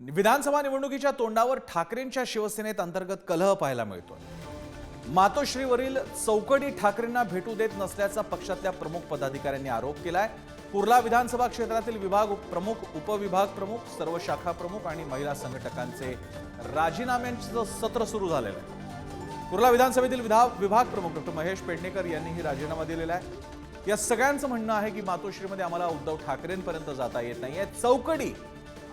विधानसभा निवडणुकीच्या तोंडावर ठाकरेंच्या शिवसेनेत अंतर्गत कलह पाहायला मिळतोय. मातोश्रीवरील चौकडी ठाकरेंना भेटू देत नसल्याचा पक्षातल्या प्रमुख पदाधिकाऱ्यांनी आरोप केलाय. कुर्ला विधानसभा क्षेत्रातील विभाग प्रमुख उपविभाग प्रमुख सर्व शाखा प्रमुख आणि महिला संघटकांचे राजीनाम्यांचं सत्र सुरू झालेलं आहे. कुर्ला विधानसभेतील विधा विभाग प्रमुख डॉक्टर महेश पेडणेकर यांनीही राजीनामा दिलेला आहे. या सगळ्यांचं म्हणणं आहे की मातोश्रीमध्ये आम्हाला उद्धव ठाकरेंपर्यंत जाता येत नाहीये. चौकडी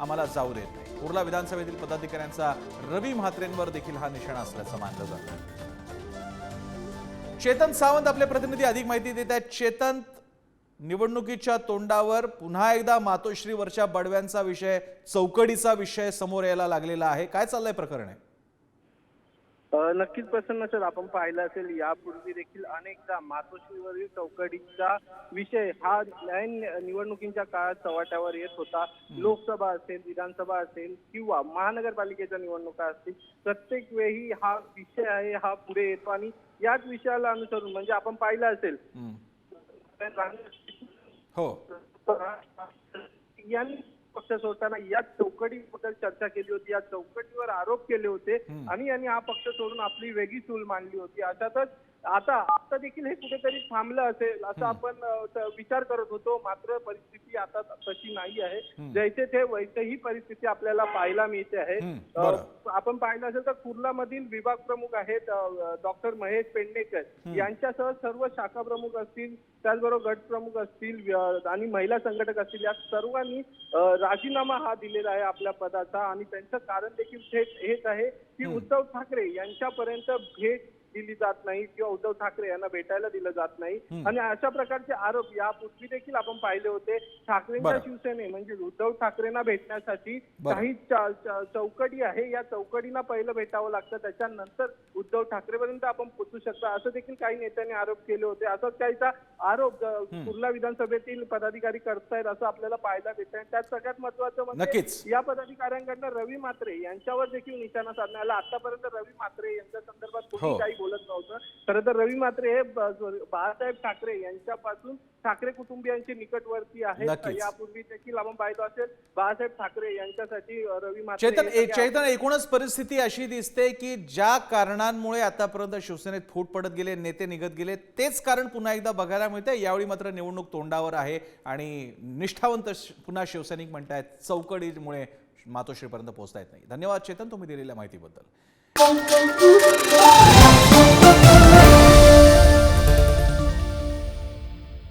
आम्हाला जाऊ देत नाही. कुर्ला विधानसभेतील पदाधिकाऱ्यांचा रवी म्हात्रेंवर देखील हा निशाणा असल्याचं मानलं जातं. चेतन सावंत आपले प्रतिनिधी अधिक माहिती देत आहेत. चेतन निवडणुकीच्या तोंडावर पुन्हा एकदा मातोश्रीवरच्या बडव्यांचा विषय चौकडीचा विषय समोर यायला लागलेला आहे. काय चाललंय प्रकरण? आहे नक्कीच प्रसन्न सर आपण पाहिलं असेल यापूर्वी देखील अनेकदा मातोश्रीवरील चौकडीचा विषय हा निवडणुकीच्या काळात चव्हाट्यावर येत होता. लोकसभा असेल विधानसभा असेल किंवा महानगरपालिकेच्या निवडणुका असतील प्रत्येक वेळी हा विषय आहे हा पुढे येतो आणि याच विषयाला अनुसरून म्हणजे आपण पाहिलं असेल. हो. यांनी पक्ष सोडताना या चौकडीबद्दल चर्चा केली होती या चौकटीवर आरोप केले होते आणि यांनी हा पक्ष सोडून आपली वेगळी चूल मांडली होती. अशातच आता आता देखील हे कुठेतरी थांबलं असेल असं आपण विचार करत होतो. मात्र परिस्थिती आता तशी नाही आहे. जैसे ते वैसे ही परिस्थिती आपल्याला पाहायला मिळते आहे. आपण पाहिलं असेल तर कुर्ला मधील विभाग प्रमुख आहेत डॉक्टर महेश पेडणेकर यांच्यासह सर्व शाखा प्रमुख असतील त्याचबरोबर गट प्रमुख असतील आणि महिला संघटक असतील या सर्वांनी राजीनामा हा दिलेला आहे आपल्या पदाचा. आणि त्यांचं कारण देखील थेट हेच आहे की उद्धव ठाकरे यांच्यापर्यंत भेट दिली जात नाही किंवा उद्धव ठाकरे यांना भेटायला दिलं जात नाही. आणि अशा प्रकारचे आरोप यापूर्वी देखील आपण पाहिले होते. ठाकरेंच्या. शिवसेने म्हणजे उद्धव ठाकरेंना भेटण्यासाठी. काही चौकडी आहे. या चौकडीना पहिलं भेटावं लागतं. त्याच्यानंतर उद्धव ठाकरेपर्यंत आपण पोहोचू शकता. असं देखील काही नेत्यांनी आरोप केले होते. असंच काहीचा आरोप कुर्ला विधानसभेतील पदाधिकारी करतायत असं आपल्याला पाहायला भेटत आहे त्यात सगळ्यात महत्वाचं म्हणजे. या पदाधिकाऱ्यांकडनं रवी मात्रे यांच्यावर देखील निशाणा साधण्यात आला आतापर्यंत रवी मात्रे यांच्या संदर्भात हो. कोणी काही बोलत नव्हतं. खरं तर रवी मात्रे हे बाळासाहेब ठाकरे यांच्यापासून ठाकरे कुटुंबियांचे निकटवर्ती आहेत. यापूर्वी देखील आपण पाहिलं असेल बाळासाहेब ठाकरे यांच्यासाठी रवी मात्रे चेतन हे एकूणच परिस्थिती अशी दिसते की ज्या कारणांमुळे आतापर्यंत शिवसेनेत फूट पडत गेले नेते निघत गेले तेच कारण पुन्हा एकदा बघायला मिळतंय. यावेळी मात्र निवडणूक तोंडावर आहे आणि निष्ठावंत पुन्हा शिवसैनिक म्हणतायत चौकडीमुळे मातोश्रीपर्यंत पोहोचता येत नाही. धन्यवाद चेतन तुम्ही दिलेल्या माहितीबद्दल.